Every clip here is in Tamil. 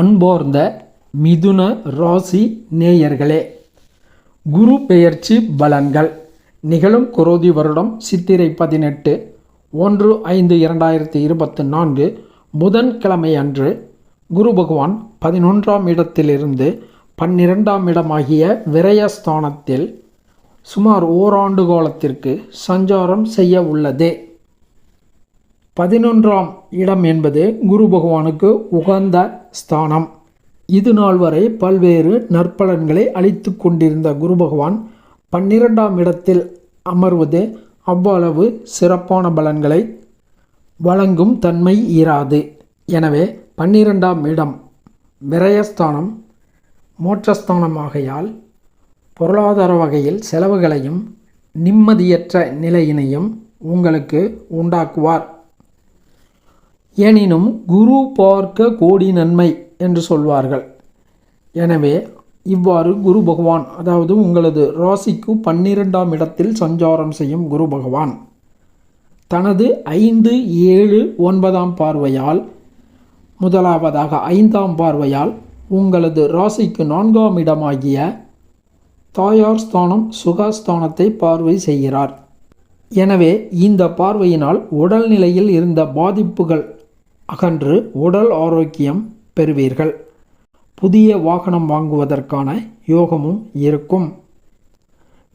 அன்போர்ந்த மிதுன ராசி நேயர்களே குரு பெயர்ச்சி பலன்கள். நிகழும் குரோதி வருடம் சித்திரை பதினெட்டு ஒன்று ஐந்து இரண்டாயிரத்தி இருபத்தி நான்கு புதன்கிழமை அன்று குரு பகவான் பதினொன்றாம் இடத்திலிருந்து பன்னிரெண்டாம் இடமாகிய விரயஸ்தானத்தில் சுமார் ஓராண்டு காலத்திற்கு சஞ்சாரம் செய்ய உள்ளது. பதினொன்றாம் இடம் என்பது குரு பகவானுக்கு உகந்த ஸ்தானம். இது நாள் வரை பல்வேறு நற்பலன்களை அளித்து கொண்டிருந்த குரு பகவான் பன்னிரெண்டாம் இடத்தில் அமர்வது அவ்வளவு சிறப்பான பலன்களை வழங்கும் தன்மை இராது. எனவே பன்னிரெண்டாம் இடம் விரயஸ்தானம். மோட்சஸ்தானமாகையால் பொருளாதார வகையில் செலவுகளையும் நிம்மதியற்ற நிலையினையும் உங்களுக்கு உண்டாக்குவார். எனினும் குரு பார்க்க கோடி நன்மை என்று சொல்வார்கள். எனவே இவ்வாறு குரு பகவான் அதாவது உங்களது ராசிக்கு பன்னிரெண்டாம் இடத்தில் சஞ்சாரம் செய்யும் குரு பகவான் தனது ஐந்து ஏழு ஒன்பதாம் பார்வையால் முதலாவதாக ஐந்தாம் பார்வையால் உங்களது ராசிக்கு நான்காம் இடமாகிய தாயார் ஸ்தானம் சுகாஸ்தானத்தை பார்வை செய்கிறார். எனவே இந்த பார்வையினால் உடல்நிலையில் இருந்த பாதிப்புகள் அகன்று உடல் ஆரோக்கியம் பெறுவீர்கள். புதிய வாகனம் வாங்குவதற்கான யோகமும் இருக்கும்.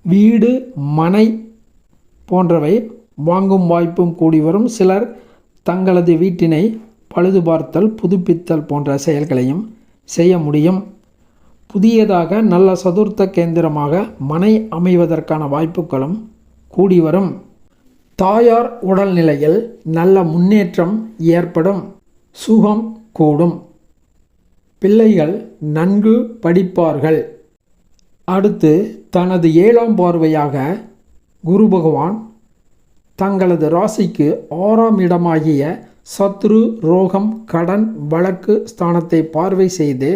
வீடு மனை போன்றவை வாங்கும் வாய்ப்பும் கூடி வரும். சிலர் தங்களது வீட்டினை பழுதுபார்த்தல் புதுப்பித்தல் போன்ற செயல்களையும் செய்ய முடியும். புதியதாக நல்ல சதுர்த்த கேந்திரமாக மனை அமைவதற்கான வாய்ப்புகளும் கூடி வரும். தாயார் உடல்நிலையில் நல்ல முன்னேற்றம் ஏற்படும். சுகம் கூடும். பிள்ளைகள் நன்கு படிப்பார்கள். அடுத்து தனது ஏழாம் பார்வையாக குரு பகவான் தங்களது ராசிக்கு ஆறாம் இடமாகிய சத்ரு ரோகம் கடன் வழக்கு ஸ்தானத்தை பார்வை செய்து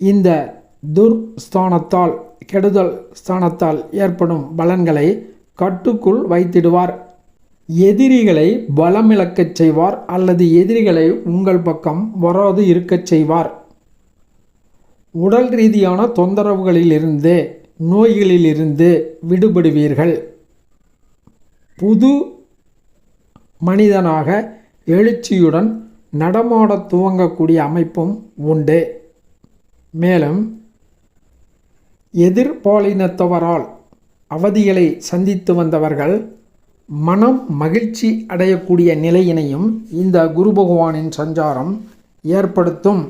இந்த துர் ஸ்தானத்தால் கெடுதல் ஸ்தானத்தால் ஏற்படும் பலன்களை கட்டுக்குள் வைத்திடுவார். எதிரிகளை பலமிழக்கச் செய்வார் அல்லது எதிரிகளை உங்கள் பக்கம் வராது இருக்கச் செய்வார். உடல் ரீதியான தொந்தரவுகளிலிருந்து நோய்களிலிருந்து விடுபடுவீர்கள். புது மனிதனாக எழுச்சியுடன் நடமாடத் துவங்கக்கூடிய அமைப்பும் உண்டு. மேலும் எதிர்பாலினத்தவரால் அவதிகளை சந்தித்து வந்தவர்கள் மனம் மகிழ்ச்சி அடையக்கூடிய நிலையினையும் இந்த குரு பகவானின் சஞ்சாரம் ஏற்படுத்தும்.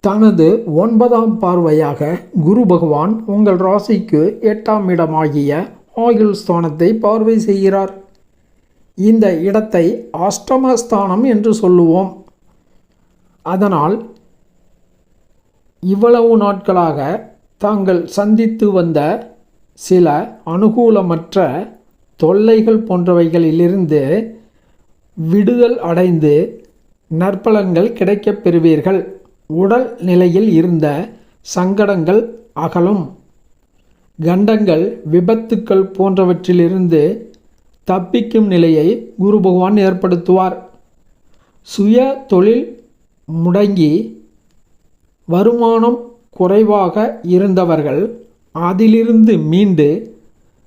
தனது ஒன்பதாம் பார்வையாக குரு பகவான் உங்கள் ராசிக்கு எட்டாம் இடமாகிய ஆயுள் ஸ்தானத்தை பார்வை செய்கிறார். இந்த இடத்தை அஷ்டமஸ்தானம் என்று சொல்லுவோம். அதனால் இவ்வளவு நாட்களாக தாங்கள் சந்தித்து வந்த சில அனுகூலமற்ற தொல்லைகள் போன்றவைகளிலிருந்து விடுதல் அடைந்து நற்பலன்கள் கிடைக்கப் பெறுவீர்கள். உடல் நிலையில் இருந்த சங்கடங்கள் அகலும். கண்டங்கள் விபத்துக்கள் போன்றவற்றிலிருந்து தப்பிக்கும் நிலையை குரு பகவான் ஏற்படுத்துவார். சுய தொழில் முடங்கி வருமானம் குறைவாக இருந்தவர்கள் அதிலிருந்து மீண்டு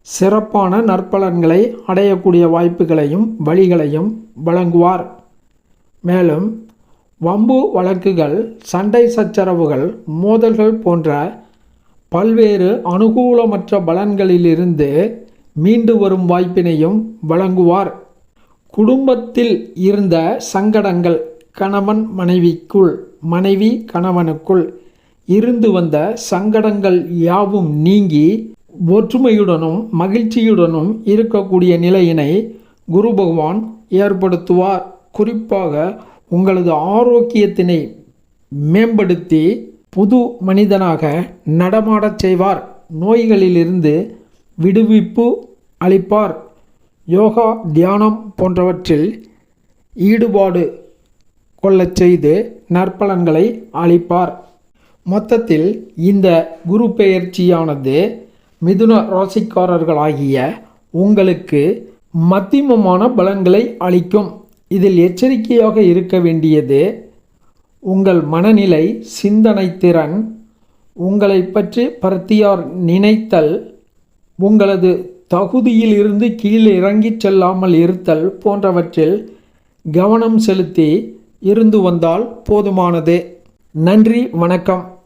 சிறப்பான நற்பலன்களை அடையக்கூடிய வாய்ப்புகளையும் வழிகளையும் வழங்குவார். மேலும் வம்பு வழக்குகள் சண்டை சச்சரவுகள் மோதல்கள் போன்ற பல்வேறு அனுகூலமற்ற பலன்களிலிருந்து மீண்டு வரும் வாய்ப்பினையும் வழங்குவார். குடும்பத்தில் இருந்த சங்கடங்கள் கணவன் மனைவிக்குள் மனைவி கணவனுக்குள் இருந்து வந்த சங்கடங்கள் யாவும் நீங்கி ஒற்றுமையுடனும் மகிழ்ச்சியுடனும் இருக்கக்கூடிய நிலையினை குரு பகவான் ஏற்படுத்துவார். குறிப்பாக உங்களது ஆரோக்கியத்தினை மேம்படுத்தி புது மனிதனாக நடமாடச் செய்வார். நோய்களிலிருந்து விடுவிப்பு அளிப்பார். யோகா தியானம் போன்றவற்றில் ஈடுபாடு கொள்ளச் செய்து நற்பலன்களை அளிப்பார். மொத்தத்தில் இந்த குரு பெயர்ச்சியானது மிதுன ராசிக்காரர்களாகிய உங்களுக்கு மத்தியமமான பலன்களை அளிக்கும். இதில் எச்சரிக்கையாக இருக்க வேண்டியது உங்கள் மனநிலை சிந்தனை திறன் உங்களை பற்றி பருத்தியார் நினைத்தல் உங்களது தகுதியில் இருந்து கீழே இறங்கிச் செல்லாமல் இருத்தல் போன்றவற்றில் கவனம் செலுத்தி இருந்து வந்தால் போதுமானது. நன்றி வணக்கம்.